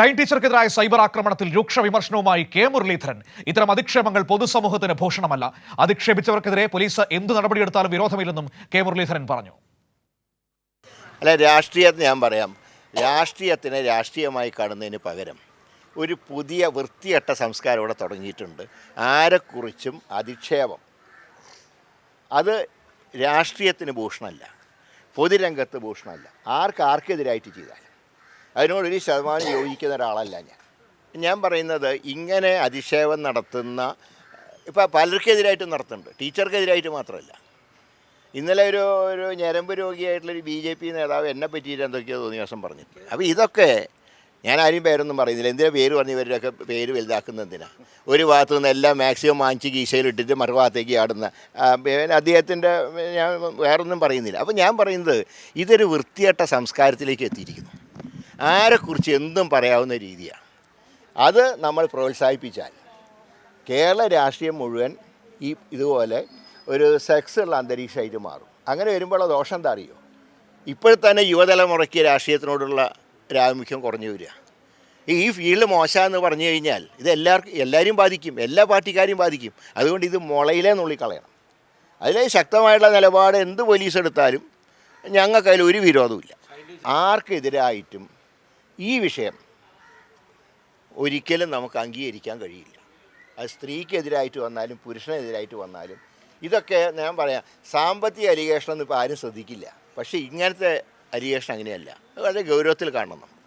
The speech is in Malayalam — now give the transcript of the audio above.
ഷൈൻ ടീച്ചർക്കെതിരായ സൈബർ ആക്രമണത്തിൽ രൂക്ഷ വിമർശനവുമായി കെ മുരളീധരൻ. ഇത്തരം അധിക്ഷേപങ്ങൾ പൊതുസമൂഹത്തിന് ഭൂഷണമല്ല. അധിക്ഷേപിച്ചവർക്കെതിരെ പോലീസ് എന്ത് നടപടിയെടുത്താലും വിരോധമില്ലെന്നും കെ മുരളീധരൻ പറഞ്ഞു. അല്ല രാഷ്ട്രീയത്തിന് ഞാൻ പറയാം. രാഷ്ട്രീയത്തിനെ രാഷ്ട്രീയമായി കാണുന്നതിന് പകരം ഒരു പുതിയ വൃത്തിയട്ട സംസ്കാരം ഇവിടെ തുടങ്ങിയിട്ടുണ്ട്. ആരെക്കുറിച്ചും അധിക്ഷേപം. അത് രാഷ്ട്രീയത്തിന് ഭൂഷണമല്ല. പൊതുരംഗത്ത് ഭൂഷണമല്ല. ആർക്ക് ആർക്കെതിരായിട്ട് ചെയ്താൽ അതിനോടൊരു ശതമാനം യോജിക്കുന്ന ഒരാളല്ല ഞാൻ. ഞാൻ പറയുന്നത് ഇങ്ങനെ അധിക്ഷേപം നടത്തുന്ന ഇപ്പം പലർക്കെതിരായിട്ട് നടത്തുന്നുണ്ട്. ടീച്ചർക്കെതിരായിട്ട് മാത്രമല്ല. ഇന്നലെ ഒരു ഒരു ഞരമ്പ് രോഗിയായിട്ടുള്ളൊരു ബി ജെ പി നേതാവ് എന്നെ പറ്റിയിട്ട് എന്തൊക്കെയോ തോന്നിയ ദിവസം പറഞ്ഞിട്ട് അപ്പോൾ ഇതൊക്കെ ഞാൻ ആരും പേരൊന്നും പറയുന്നില്ല. എന്തിനാ പേര് പറഞ്ഞ് ഇവരുടെയൊക്കെ പേര് വലുതാക്കുന്ന എന്തിനാ? ഒരു ഭാഗത്തു നിന്ന് എല്ലാം മാക്സിമം വാങ്ങിച്ച് കീശയിലിട്ടിട്ട് മറുഭാഗത്തേക്ക് ആടുന്ന അദ്ദേഹത്തിന്റെ ഞാൻ വേറൊന്നും പറയുന്നില്ല. അപ്പോൾ ഞാൻ പറയുന്നത് ഇതൊരു വൃത്തിയട്ട സംസ്കാരത്തിലേക്ക് എത്തിയിരിക്കുന്നു. ആരെക്കുറിച്ച് എന്തും പറയാവുന്ന രീതിയാണ് അത് നമ്മൾ പ്രോത്സാഹിപ്പിച്ചാൽ കേരള രാഷ്ട്രീയം മുഴുവൻ ഈ ഇതുപോലെ ഒരു സെക്സ് ഉള്ള അന്തരീക്ഷമായിട്ട് മാറും. അങ്ങനെ വരുമ്പോൾ ദോഷം എന്താ അറിയോ? ഇപ്പോഴത്തന്നെ തന്നെ യുവതലമുറയ്ക്ക് രാഷ്ട്രീയത്തിനോടുള്ള രാമുഖ്യം കുറഞ്ഞു വരിക. ഈ ഫീൽഡ് മോശമെന്ന് പറഞ്ഞു കഴിഞ്ഞാൽ ഇത് എല്ലാവർക്കും എല്ലാവരും ബാധിക്കും എല്ലാ പാർട്ടിക്കാരെയും ബാധിക്കും. അതുകൊണ്ട് ഇത് മുളയിലേ നുള്ളിക്കളയണം. അതിലെ ശക്തമായിട്ടുള്ള നിലപാട് എന്ത് പോലീസ് എടുത്താലും ഞങ്ങൾക്കതിൽ ഒരു വിരോധമില്ല ആർക്കെതിരായിട്ടും ഈ വിഷയം ഒരിക്കലും നമുക്ക് അംഗീകരിക്കാൻ കഴിയില്ല. അത് സ്ത്രീക്കെതിരായിട്ട് വന്നാലും പുരുഷനെതിരായിട്ട് വന്നാലും ഇതൊക്കെ ഞാൻ പറയാം സാമ്പത്തിക അലിഗേഷൻ ഒന്നും ഇപ്പോൾ ആരും ശ്രദ്ധിക്കില്ല. പക്ഷേ ഇങ്ങനത്തെ അലിഗേഷൻ അങ്ങനെയല്ല. വളരെ ഗൗരവത്തിൽ കാണണം